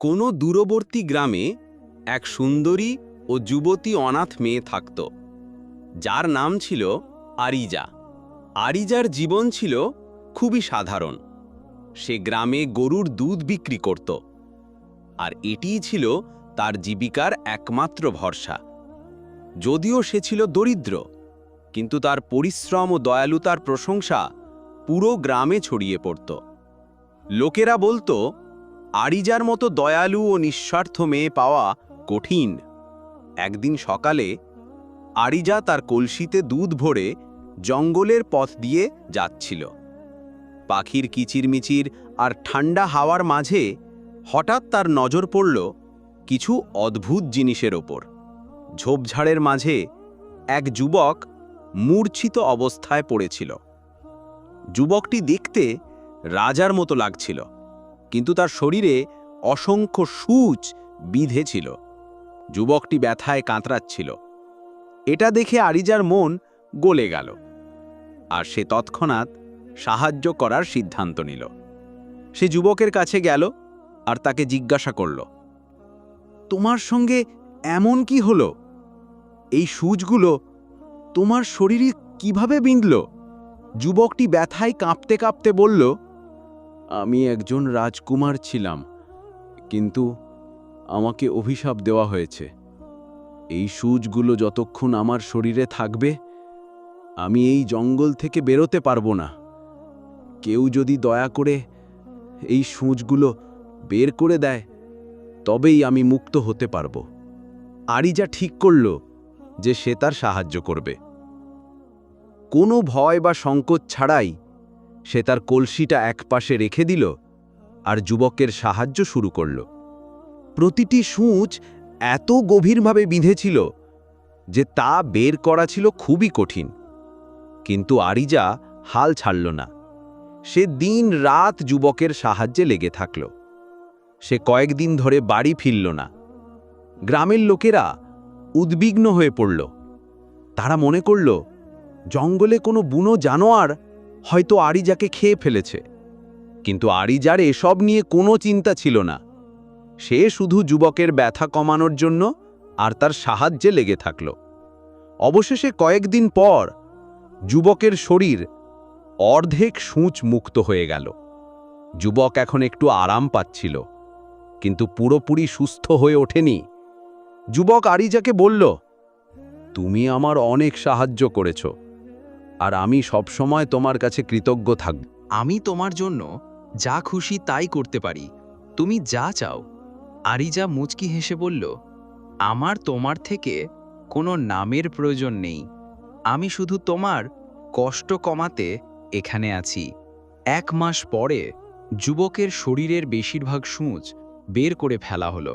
কোনো দূরবর্তী গ্রামে এক সুন্দরী ও যুবতী অনাথ মেয়ে থাকত, যার নাম ছিল আরিজা। আরিজার জীবন ছিল খুবই সাধারণ। সে গ্রামে গরুর দুধ বিক্রি করত, আর এটিই ছিল তার জীবিকার একমাত্র ভরসা। যদিও সে ছিল দরিদ্র, কিন্তু তার পরিশ্রম ও দয়ালুতার প্রশংসা পুরো গ্রামে ছড়িয়ে পড়ত। লোকেরা বলতো আরিজার মতো দয়ালু ও নিঃস্বার্থ মেয়ে পাওয়া কঠিন। একদিন সকালে আরিজা তার কলসিতে দুধ ভরে জঙ্গলের পথ দিয়ে যাচ্ছিল। পাখির কিচিরমিচির আর ঠান্ডা হাওয়ার মাঝে হঠাৎ তার নজর পড়ল কিছু অদ্ভুত জিনিসের ওপর। ঝোপঝাড়ের মাঝে এক যুবক মূর্ছিত অবস্থায় পড়েছিল। যুবকটি দেখতে রাজার মতো লাগছিল। কিন্তু তার শরীরে অসংখ্য সূচ বিধে ছিল। যুবকটি ব্যথায় কাঁতরাচ্ছিল। এটা দেখে আরিজার মন গলে গেল আর সে তৎক্ষণাৎ সাহায্য করার সিদ্ধান্ত নিল। সে যুবকের কাছে গেল আর তাকে জিজ্ঞাসা করল, তোমার সঙ্গে এমন কি হলো? এই সূচগুলো তোমার শরীরে কীভাবে বিঁধল? যুবকটি ব্যথায় কাঁপতে কাঁপতে বলল আমি একজন রাজকুমার ছিলাম, কিন্তু আমাকে অভিশাপ দেওয়া হয়েছে। এই সূচগুলো যতক্ষণ আমার শরীরে থাকবে, আমি এই জঙ্গল থেকে বেরোতে পারব না। কেউ যদি দয়া করে এই সূচগুলো বের করে দেয়, তবেই আমি মুক্ত হতে পারব। আরিজা ঠিক করল যে সে তার সাহায্য করবে। কোনো ভয় বা সংকোচ ছাড়াই সে তার কলসিটা একপাশে রেখে দিল আর যুবকের সাহায্য শুরু করল। প্রতিটি সূচ এত গভীরভাবে বিঁধেছিল যে তা বের করা ছিল খুবই কঠিন। কিন্তু আরিজা হাল ছাড়ল না। সে দিন রাত যুবকের সাহায্যে লেগে থাকল। সে কয়েকদিন ধরে বাড়ি ফিরল না। গ্রামের লোকেরা উদ্বিগ্ন হয়ে পড়ল। তারা মনে করল, জঙ্গলে কোনো বুনো জানোয়ার হয়তো আরিজাকে খেয়ে ফেলেছে। কিন্তু আরিজার এসব নিয়ে কোনো চিন্তা ছিল না। সে শুধু যুবকের ব্যথা কমানোর জন্য আর তার সাহায্যে লেগে থাকল। অবশেষে কয়েকদিন পর যুবকের শরীর অর্ধেক সূচ মুক্ত হয়ে গেল। যুবক এখন একটু আরাম পাচ্ছিল, কিন্তু পুরোপুরি সুস্থ হয়ে ওঠেনি। যুবক আরিজাকে বলল, তুমি আমার অনেক সাহায্য করেছ। আর আমি সবসময় তোমার কাছে কৃতজ্ঞ থাকব। আমি তোমার জন্য যা খুশি তাই করতে পারি। তুমি যা চাও। আরিজা মুচকি হেসে বলল, আমার তোমার থেকে কোনো নামের প্রয়োজন নেই। আমি শুধু তোমার কষ্ট কমাতে এখানে আছি। এক মাস পরে যুবকের শরীরের বেশিরভাগ সূঁচ বের করে ফেলা হলো।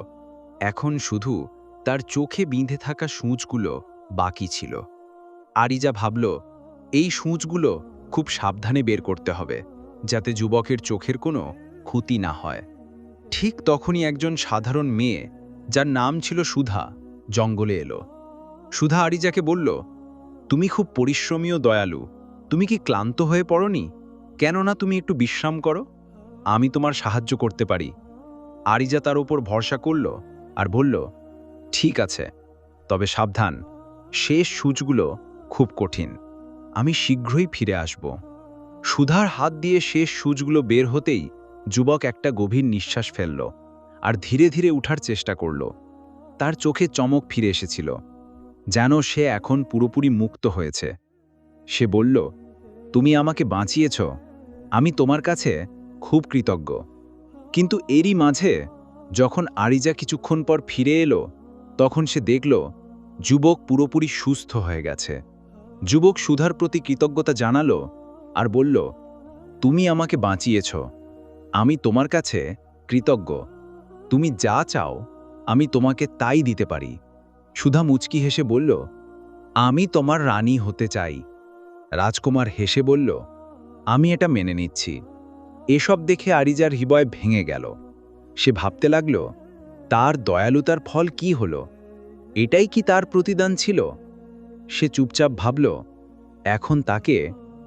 এখন শুধু তার চোখে বিঁধে থাকা সূঁচগুলো বাকি ছিল। আরিজা ভাবল এই সূঁচগুলো খুব সাবধানে বের করতে হবে, যাতে যুবকের চোখের কোনো ক্ষতি না হয়। ঠিক তখনই একজন সাধারণ মেয়ে, যার নাম ছিল সুধা, জঙ্গলে এলো। সুধা আরিজাকে বলল, তুমি খুব পরিশ্রমী ও দয়ালু, তুমি কি ক্লান্ত হয়ে পড়নি? কেননা তুমি একটু বিশ্রাম করো, আমি তোমার সাহায্য করতে পারি। আরিজা তার উপর ভরসা করল আর বলল, ঠিক আছে, তবে সাবধান, শেষ সূচগুলো খুব কঠিন। আমি শীঘ্রই ফিরে আসব। সুধার হাত দিয়ে শেষ সূচগুলো বের হতেই যুবক একটা গভীর নিঃশ্বাস ফেলল আর ধীরে ধীরে উঠার চেষ্টা করল। তার চোখে চমক ফিরে এসেছিল, যেন সে এখন পুরোপুরি মুক্ত হয়েছে। সে বলল, তুমি আমাকে বাঁচিয়েছ, আমি তোমার কাছে খুব কৃতজ্ঞ। কিন্তু এরই মাঝে যখন আরিজা কিছুক্ষণ পর ফিরে এলো, তখন সে দেখল, যুবক পুরোপুরি সুস্থ হয়ে গেছে। যুবক সুধার প্রতি কৃতজ্ঞতা জানালো আর বলল, তুমি আমাকে বাঁচিয়েছ। আমি তোমার কাছে কৃতজ্ঞ। তুমি যা চাও, আমি তোমাকে তাই দিতে পারি। সুধা মুচকি হেসে বলল, আমি তোমার রানী হতে চাই। রাজকুমার হেসে বলল, আমি এটা মেনে নিচ্ছি। এসব দেখে আরিজার হৃদয় ভেঙে গেল। সে ভাবতে লাগল, তার দয়ালুতার ফল কি হলো? এটাই কি তার প্রতিদান ছিল? সে চুপচাপ ভাবল, এখন তাকে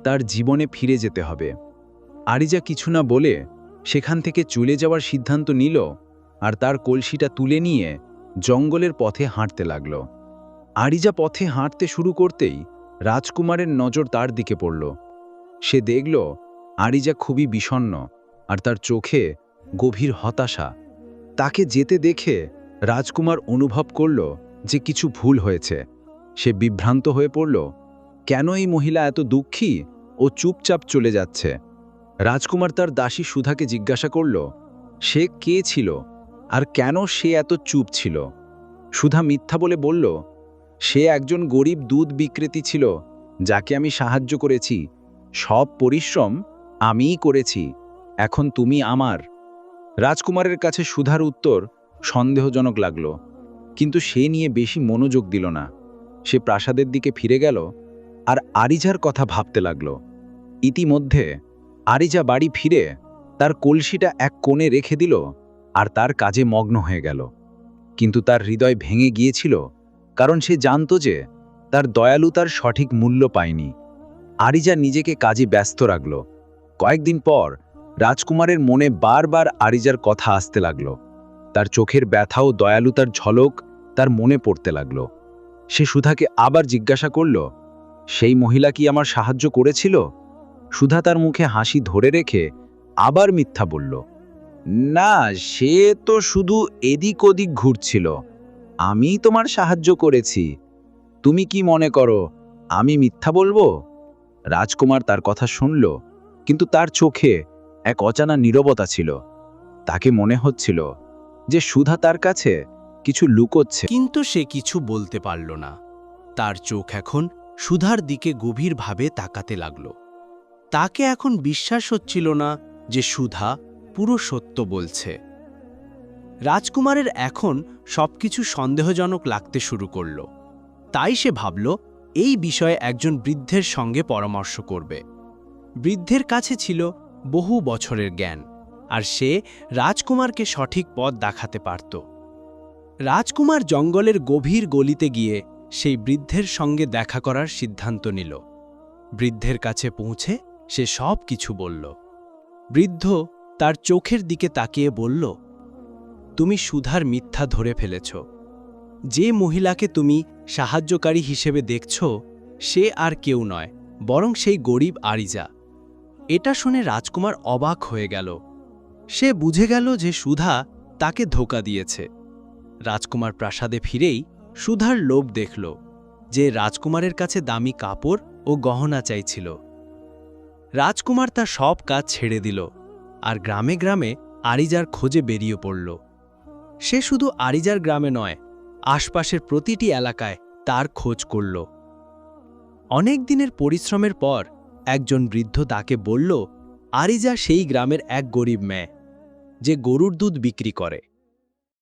তার জীবনে ফিরে যেতে হবে। আরিজা কিছু না বলে সেখান থেকে চলে যাওয়ার সিদ্ধান্ত নিল আর তার কলসিটা তুলে নিয়ে জঙ্গলের পথে হাঁটতে লাগল। আরিজা পথে হাঁটতে শুরু করতেই রাজকুমারের নজর তার দিকে পড়ল। সে দেখল আরিজা খুবই বিষণ্ণ আর তার চোখে গভীর হতাশা। তাকে যেতে দেখে রাজকুমার অনুভব করল যে কিছু ভুল হয়েছে। সে বিভ্রান্ত হয়ে পড়ল, কেন এই মহিলা এত দুঃখী? ও চুপচাপ চলে যাচ্ছে। রাজকুমার তার দাসী সুধাকে জিজ্ঞাসা করল, সে কে ছিল? আর কেন সে এত চুপ ছিল? সুধা মিথ্যা বলে বলল, সে একজন গরিব দুধ বিক্রেতি ছিল, যাকে আমি সাহায্য করেছি। সব পরিশ্রম আমিই করেছি, এখন তুমি আমার। রাজকুমারের কাছে সুধার উত্তর সন্দেহজনক লাগল, কিন্তু সে নিয়ে বেশি মনোযোগ দিল না। সে প্রাসাদের দিকে ফিরে গেল আর আরিজার কথা ভাবতে লাগল। ইতিমধ্যে আরিজা বাড়ি ফিরে তার কলসিটা এক কোণে রেখে দিল আর তার কাজে মগ্ন হয়ে গেল। কিন্তু তার হৃদয় ভেঙে গিয়েছিল কারণ সে জানত যে তার দয়ালুতার সঠিক মূল্য পায়নি। আরিজা নিজেকে কাজে ব্যস্ত রাখল। কয়েকদিন পর রাজকুমারের মনে বারবার আরিজার কথা আসতে লাগল। তার চোখের ব্যথা ও দয়ালুতার ঝলক তার মনে পড়তে লাগল। সে সুধাকে আবার জিজ্ঞাসা করল, সেই মহিলা কি আমার সাহায্য করেছিল? সুধা তার মুখে হাসি ধরে রেখে আবার মিথ্যা বলল, না, সে তো শুধু এদিক ওদিক ঘুরছিল। আমি তোমার সাহায্য করেছি। তুমি কি মনে করো, আমি মিথ্যা বলব? রাজকুমার তার কথা শুনল, কিন্তু তার চোখে এক অজানা নীরবতা ছিল। তাকে মনে হচ্ছিল যে সুধা তার কাছে কিছু লুকোচ্ছে। কিন্তু সে কিছু বলতে পারল না। তার চোখ এখন সুধার দিকে গভীরভাবে তাকাতে লাগল। তাকে এখন বিশ্বাস হচ্ছিল না যে সুধা পুরো সত্য বলছে। রাজকুমারের এখন সবকিছু সন্দেহজনক লাগতে শুরু করল। তাই সে ভাবল, এই বিষয়ে একজন বৃদ্ধের সঙ্গে পরামর্শ করবে। বৃদ্ধের কাছে ছিল বহু বছরের জ্ঞান, আর সে রাজকুমারকে সঠিক পথ দেখাতে পারত। রাজকুমার জঙ্গলের গভীর গলিতে গিয়ে সেই বৃদ্ধের সঙ্গে দেখা করার সিদ্ধান্ত নিল। বৃদ্ধের কাছে পৌঁছে সে সব কিছু বলল। বৃদ্ধ তার চোখের দিকে তাকিয়ে বলল, তুমি সুধার মিথ্যা ধরে ফেলেছ। যে মহিলাকে তুমি সাহায্যকারী হিসেবে দেখছ, সে আর কেউ নয়, বরং সেই গরিব আরিজা। এটা শুনে রাজকুমার অবাক হয়ে গেল। সে বুঝে গেল যে সুধা তাকে ধোকা দিয়েছে। রাজকুমার প্রাসাদে ফিরেই সুধার লোভ দেখল যে রাজকুমারের কাছে দামি কাপড় ও গহনা চাইছিল। রাজকুমার তার সব কাজ ছেড়ে দিল আর গ্রামে গ্রামে আরিজার খোঁজে বেরিয়ে পড়ল। সে শুধু আরিজার গ্রামে নয়, আশপাশের প্রতিটি এলাকায় তার খোঁজ করল। অনেক দিনের পরিশ্রমের পর একজন বৃদ্ধ তাকে বলল, আরিজা সেই গ্রামের এক গরিব মেয়ে, যে গরুর দুধ বিক্রি করে।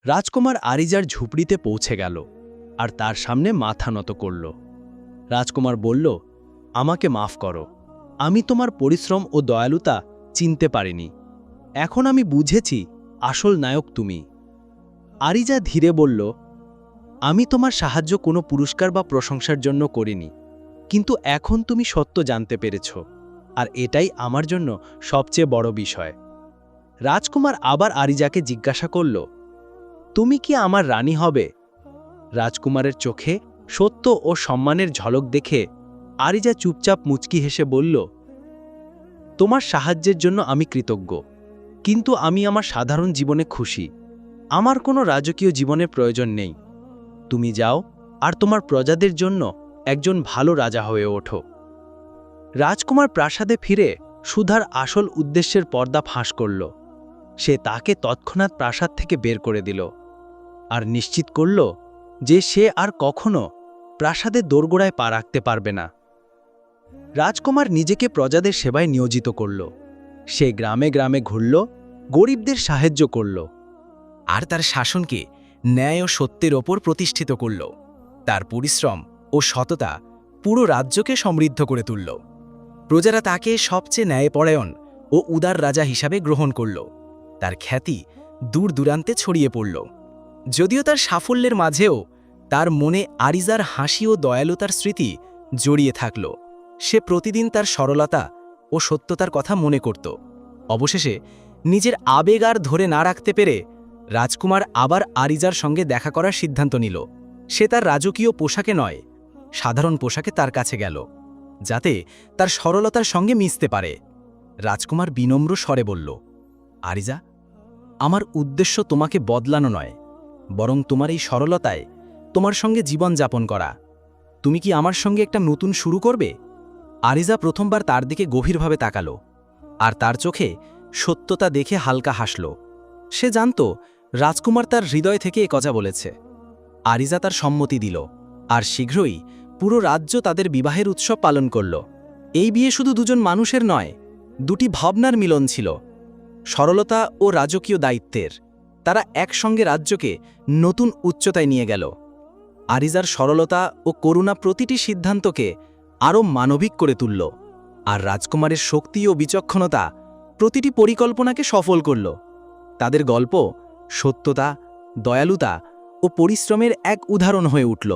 রাজকুমার আরিজার ঝুপড়িতে পৌঁছে গেল আর তার সামনে মাথা নত করল। রাজকুমার বলল, আমাকে মাফ করো। আমি তোমার পরিশ্রম ও দয়ালুতা চিনতে পারিনি। এখন আমি বুঝেছি আসল নায়ক তুমি। আরিজা ধীরে বলল, আমি তোমার সাহায্য কোনো পুরস্কার বা প্রশংসার জন্য করিনি, কিন্তু এখন তুমি সত্য জানতে পেরেছ, আর এটাই আমার জন্য সবচেয়ে বড় বিষয়। রাজকুমার আবার আরিজাকে জিজ্ঞাসা করল তুমি কি আমার রানী হবে? রাজকুমারের চোখে সত্য ও সম্মানের ঝলক দেখে আরিজা চুপচাপ মুচকি হেসে বলল, তোমার সাহায্যের জন্য আমি কৃতজ্ঞ, কিন্তু আমি আমার সাধারণ জীবনে খুশি। আমার কোনো রাজকীয় জীবনের প্রয়োজন নেই। তুমি যাও আর তোমার প্রজাদের জন্য একজন ভালো রাজা হয়ে ওঠো রাজকুমার প্রাসাদে ফিরে সুধার আসল উদ্দেশ্যের পর্দা ফাঁস করল। সে তাকে তৎক্ষণাৎ প্রাসাদ থেকে বের করে দিল। আর নিশ্চিত করল যে সে আর কখনো প্রাসাদের দোরগোড়ায় পা রাখতে পারবে না। রাজকুমার নিজেকে প্রজাদের সেবায় নিয়োজিত করল। সে গ্রামে গ্রামে ঘুরল, গরিবদের সাহায্য করল। আর তার শাসনকে ন্যায় ও সত্যের ওপর প্রতিষ্ঠিত করল। তার পরিশ্রম ও সততা পুরো রাজ্যকে সমৃদ্ধ করে তুলল। প্রজারা তাকে সবচেয়ে ন্যায়পরায়ণ ও উদার রাজা হিসাবে গ্রহণ করল। তার খ্যাতি দূর দূরান্তে ছড়িয়ে পড়ল। যদিও তার সাফল্যের মাঝেও তার মনে আরিজার হাসি ও দয়ালুতার স্মৃতি জড়িয়ে থাকল। সে প্রতিদিন তার সরলতা ও সত্যতার কথা মনে করত। অবশেষে নিজের আবেগ আর ধরে না রাখতে পেরে রাজকুমার আবার আরিজার সঙ্গে দেখা করার সিদ্ধান্ত নিল। সে তার রাজকীয় পোশাকে নয়, সাধারণ পোশাকে তার কাছে গেল, যাতে তার সরলতার সঙ্গে মিশতে পারে। রাজকুমার বিনম্র স্বরে বলল, আরিজা, আমার উদ্দেশ্য তোমাকে বদলানো নয় বরং তোমার এই সরলতায় তোমার সঙ্গে জীবন যাপন করা। তুমি কি আমার সঙ্গে একটা নতুন শুরু করবে? আরিজা প্রথমবার তার দিকে গভীরভাবে তাকালো, আর তার চোখে সত্যতা দেখে হালকা হাসল। সে জানত রাজকুমার তার হৃদয় থেকে এ কথা বলেছে। আরিজা তার সম্মতি দিল, আর শীঘ্রই পুরো রাজ্য তাদের বিবাহের উৎসব পালন করল। এই বিয়ে শুধু দুজন মানুষের নয়, দুটি ভাবনার মিলন ছিল, সরলতা ও রাজকীয় দায়িত্বের। তারা একসঙ্গে রাজ্যকে নতুন উচ্চতায় নিয়ে গেল। আরিজার সরলতা ও করুণা প্রতিটি সিদ্ধান্তকে আরও মানবিক করে তুলল আর রাজকুমারের শক্তি ও বিচক্ষণতা প্রতিটি পরিকল্পনাকে সফল করল। তাদের গল্প সত্যতা, দয়ালুতা ও পরিশ্রমের এক উদাহরণ হয়ে উঠল।